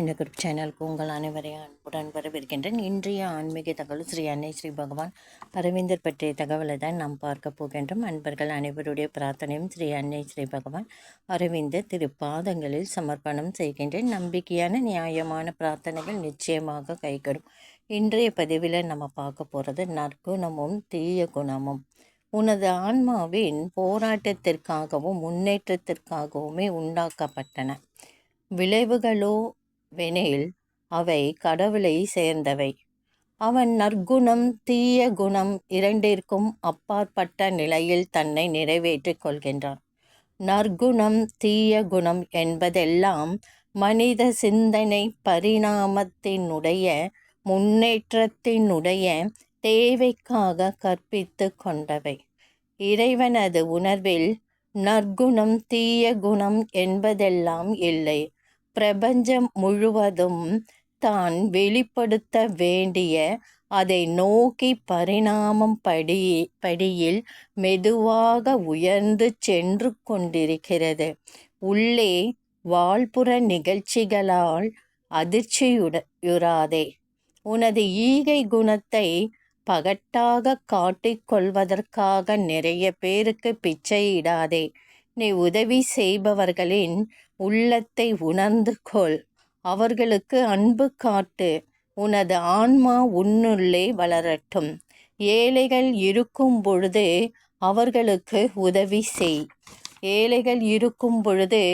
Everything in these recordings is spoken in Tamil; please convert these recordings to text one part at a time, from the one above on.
சின்ன குரூப் சேனலுக்கு உங்கள் அனைவரையும் அன்புடன் வரவேற்கின்றேன். இன்றைய ஆன்மீக தகவல் ஸ்ரீ அன்னை ஸ்ரீ பகவான் அரவிந்தர் பற்றிய தகவலை தான் நாம் பார்க்க போகின்றோம். அன்பர்கள் அனைவருடைய பிரார்த்தனையும் ஸ்ரீ அன்னை ஸ்ரீ பகவான் அரவிந்தர் திருப்பாதங்களில் சமர்ப்பணம் செய்கின்றேன். நம்பிக்கையான நியாயமான பிரார்த்தனைகள் நிச்சயமாக கைகடும். இன்றைய பதிவில் நம்ம பார்க்க போகிறது நற்குணமும் தீய குணமும். உனது ஆன்மாவின் போராட்டத்திற்காகவும் முன்னேற்றத்திற்காகவுமே உண்டாக்கப்பட்டன. விளைவுகளோ வெனில் அவை கடவுளை சேர்ந்தவை. அவன் நற்குணம் தீய குணம் இரண்டிற்கும் அப்பாற்பட்ட நிலையில் தன்னை நிறைவேற்றிக் கொள்கின்றான். நற்குணம் தீய குணம் என்பதெல்லாம் மனித சிந்தனை பரிணாமத்தினுடைய முன்னேற்றத்தினுடைய தேவைக்காக கற்பித்து கொண்டவை. இறைவனது உணர்வில் நற்குணம் தீய குணம் என்பதெல்லாம் இல்லை. பிரபஞ்சம் முழுவதும் தான் வெளிப்படுத்த வேண்டிய அதை நோக்கி பரிணாமம் படி படியில் மெதுவாக உயர்ந்து சென்று கொண்டிருக்கிறது. உள்ளே வாழ்புற நிகழ்ச்சிகளால் அதிர்ச்சியுறாதே உனது ஈகை குணத்தை பகட்டாக காட்டிக்கொள்வதற்காக நிறைய பேருக்கு பிச்சையிடாதே நீ உதவி செய்பவர்களின் உள்ளத்தை உணர்ந்து கொள். அவர்களுக்கு அன்பு காட்டு. உனது ஆன்மா உன்னுள்ளே வளரட்டும். ஏழைகள் இருக்கும் பொழுது அவர்களுக்கு உதவி செய். ஏழைகள் இருக்கும் பொழுது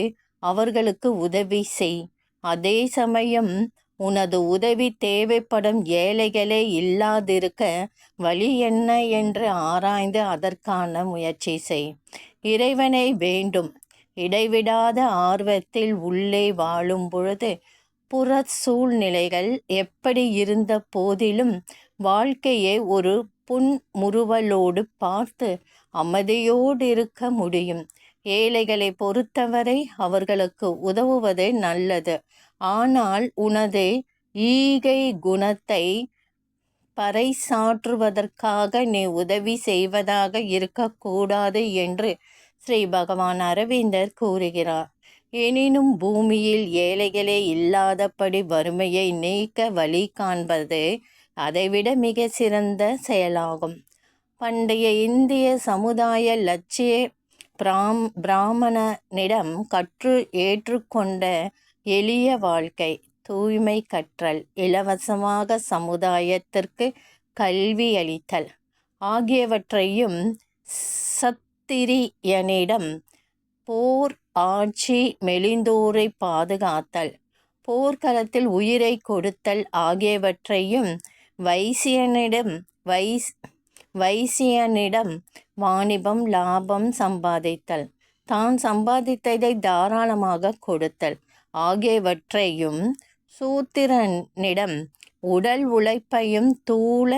அவர்களுக்கு உதவி செய். அதே சமயம் உனது உதவி தேவைப்படும் ஏழைகளே இல்லாதிருக்க வழி என்ன என்று ஆராய்ந்து அதற்கான முயற்சி செய். இறைவனை வேண்டும். இடைவிடாத ஆர்வத்தில் உள்ளே வாழும் பொழுது புற சூழ்நிலைகள் எப்படி இருந்த போதிலும் வாழ்க்கையை ஒரு புன்முறுவலோடு பார்த்து அமைதியோடு இருக்க முடியும். ஏழைகளை பொறுத்தவரை அவர்களுக்கு உதவுவது நல்லது. ஆனால் உனது ஈகை குணத்தை பறைசாற்றுவதற்காக நீ உதவி செய்வதாக இருக்கக்கூடாது என்று ஸ்ரீ பகவான் அரவிந்தர் கூறுகிறார் எனினும் பூமியில் ஏழைகளே இல்லாதபடி வறுமையை நீக்க வழி காண்பது அதைவிட மிக சிறந்த செயலாகும். பண்டைய இந்திய சமுதாய லட்சிய பிராம் பிராமணனிடம் கற்று ஏற்றுக்கொண்ட எளிய வாழ்க்கை தூய்மை கற்றல் இலவசமாக சமுதாயத்திற்கு கல்வி அளித்தல் ஆகியவற்றையும் சத் சத்திரியனிடம் போர் ஆட்சி மெலிந்தோரை பாதுகாத்தல் போர்க்களத்தில் உயிரை கொடுத்தல் ஆகியவற்றையும் வைசியனிடம் வைஸ் வைசியனிடம் வாணிபம் லாபம் சம்பாதித்தல் தான் சம்பாதித்ததை தாராளமாக கொடுத்தல் ஆகியவற்றையும் சூத்திரனிடம் உடல் உழைப்பையும் தூள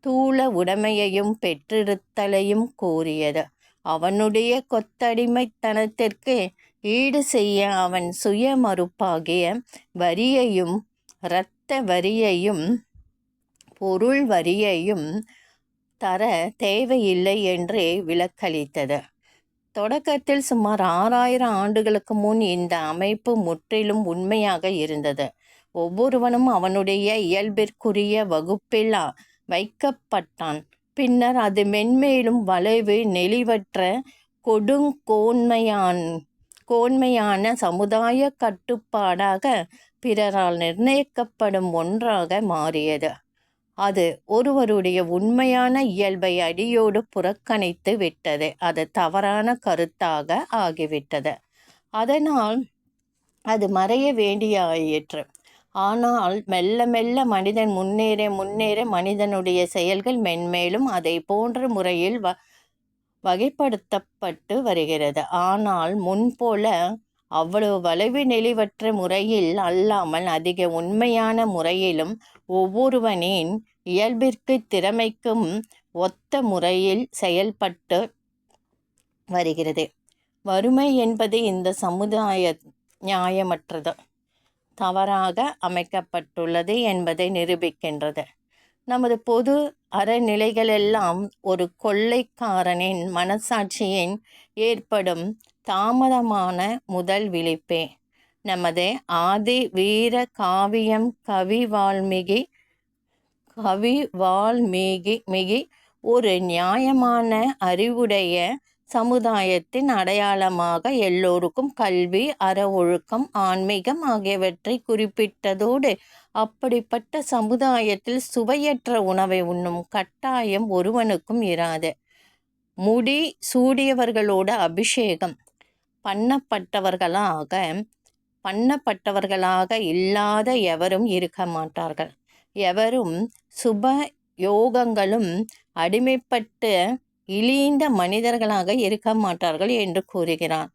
தூள உடைமையையும் பெற்றிருத்தலையும் கூறியது. அவனுடைய கொத்தடிமைத்தனத்திற்கு ஈடு செய்ய அவன் சுய மறுப்பாகிய வரியையும் இரத்த வரியையும் பொருள் வரியையும் தர தேவையில்லை என்றே விளக்களித்தது. தொடக்கத்தில் சுமார் ஆறாயிரம் ஆண்டுகளுக்கு முன் இந்த அமைப்பு முற்றிலும் உண்மையாக இருந்தது. ஒவ்வொருவனும் அவனுடைய இயல்பிற்குரிய வகுப்பில் வைக்கப்பட்டான். பின்னர் அது மென்மேலும் வளைவு நெளிவற்ற கொடுங்கோன்மையான் கோன்மையான சமுதாய கட்டுப்பாடாக பிறரால் நிர்ணயிக்கப்படும் ஒன்றாக மாறியது. அது ஒருவருடைய உண்மையான இயல்பை அடியோடு புறக்கணித்து விட்டது. அது தவறான கருத்தாக ஆகிவிட்டது. அதனால் அது மறைய வேண்டியாயிற்று. ஆனால் மெல்ல மெல்ல மனிதன் முன்னேற முன்னேற மனிதனுடைய செயல்கள் மென்மேலும் அதை போன்ற முறையில் வ வகைப்படுத்தப்பட்டு வருகிறது. ஆனால் முன்போல அவ்வளவு வளைவு நெளிவற்ற முறையில் அல்லாமல் அதிக உண்மையான முறையிலும் ஒவ்வொருவனின் இயல்பிற்கு திறமைக்கும் ஒத்த முறையில் செயல்பட்டு வருகிறது. வறுமை என்பது இந்த சமுதாய நியாயமற்றது. தவறாக அமைக்கப்பட்டுள்ளது என்பதை நிரூபிக்கின்றது. நமது பொது அறநிலைகளெல்லாம் ஒரு கொள்ளைக்காரனின் மனசாட்சியின் ஏற்படும் தாமதமான முதல் விழிப்பே. நமது ஆதி வீர காவியம் கவி வால்மீகி கவி வால்மீகி மிகி ஒரு நியாயமான அறிவுடைய சமுதாயத்தின் அடையாளமாக எல்லோருக்கும் கல்வி அற ஒழுக்கம் ஆன்மீகம் ஆகியவற்றை குறிப்பிட்டதோடு அப்படிப்பட்ட சமுதாயத்தில் சுவையற்ற உணவை உண்ணும் கட்டாயம் ஒருவனுக்கும் இராது. முடி சூடியவர்களோட அபிஷேகம் பண்ணப்பட்டவர்களாக பண்ணப்பட்டவர்களாக இல்லாத எவரும் இருக்க மாட்டார்கள். எவரும் சுப யோகங்களும் அடிமைப்பட்டு இழிந்த மனிதர்களாக இருக்க மாட்டார்கள் என்று கூறுகிறார்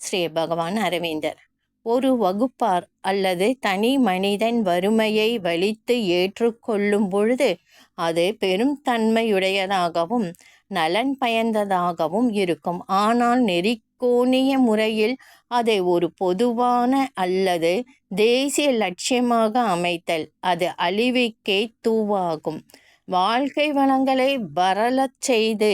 ஸ்ரீ பகவான் அரவிந்தர். ஒரு வகுப்பார் அல்லது தனி மனிதன் வறுமையை வலித்து ஏற்றுக்கொள்ளும் பொழுது அது பெரும் தன்மையுடையதாகவும் நலன் பயந்ததாகவும் இருக்கும். ஆனால் நெறிக்கோணிய முறையில் அதை ஒரு பொதுவான அல்லது தேசிய லட்சியமாக அமைத்தல் அது அழிவுக்கே தூவாகும். வாழ்க்கை வளங்களை வரலச் செய்து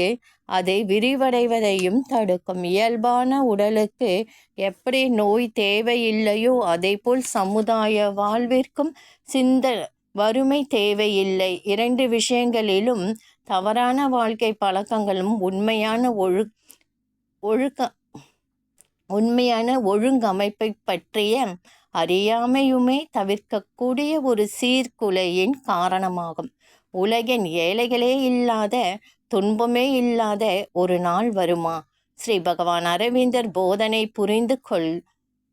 அதை விரிவடைவதையும் தடுக்கும். இயல்பான உடலுக்கு எப்படி நோய் தேவையில்லையோ அதேபோல் சமுதாய வாழ்விற்கும் சிந்த வறுமை தேவையில்லை. இரண்டு விஷயங்களிலும் தவறான வாழ்க்கை பழக்கங்களும் உண்மையான ஒழு ஒழுக்க உண்மையான ஒழுங்கமைப்பை பற்றிய அறியாமையுமே தவிர்க்கக்கூடிய ஒரு சீர்குலையின் காரணமாகும். உலகின் ஏழைகளே இல்லாத துன்பமே இல்லாத ஒரு நாள் வருமா? ஸ்ரீ பகவான் அரவிந்தர் போதனை புரிந்து கொள்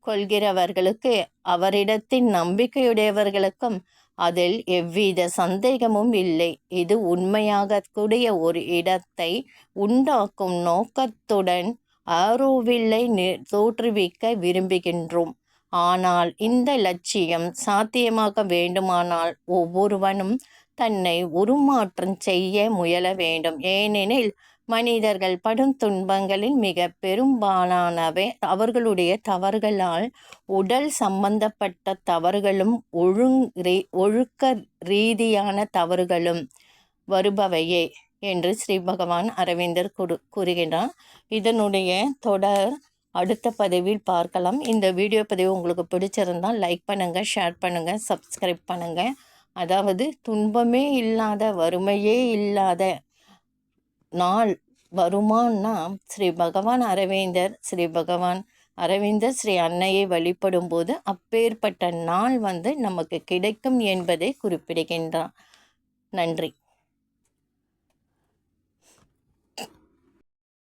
கொள்கிறவர்களுக்கு அவரிடத்தின் நம்பிக்கையுடையவர்களுக்கும் அதில் எவ்வித சந்தேகமும் இல்லை. இது உண்மையாக கூடிய ஒரு இடத்தை உண்டாக்கும் நோக்கத்துடன் ஆரோவில்லை தோற்றுவிக்க விரும்புகின்றோம். ஆனால் இந்த லட்சியம் சாத்தியமாக வேண்டுமானால் ஒவ்வொருவனும் தன்னை உருமாற்றம் செய்ய முயல வேண்டும். ஏனெனில் மனிதர்கள் படும் துன்பங்களில் மிக பெரும்பாலானவை அவர்களுடைய தவறுகளால் உடல் சம்பந்தப்பட்ட தவறுகளும் ஒழுங் ஒழுக்க ரீதியான தவறுகளும் வருபவையே என்று ஸ்ரீ பகவான் அரவிந்தர் கூறு கூறுகின்றார். இதனுடைய தொடர் அடுத்த பதிவில் பார்க்கலாம். இந்த வீடியோ பதிவு உங்களுக்கு பிடிச்சிருந்தால் லைக் பண்ணுங்கள் ஷேர் பண்ணுங்கள் சப்ஸ்கிரைப் பண்ணுங்கள் அதாவது துன்பமே இல்லாத வறுமையே இல்லாத நாள் வருமானா ஸ்ரீ பகவான் அரவிந்தர் ஸ்ரீ பகவான் அரவிந்தர் ஸ்ரீ அன்னையை வழிபடும் போது அப்பேற்பட்ட நாள் வந்து நமக்கு கிடைக்கும் என்பதை குறிப்பிடுகின்றான் நன்றி.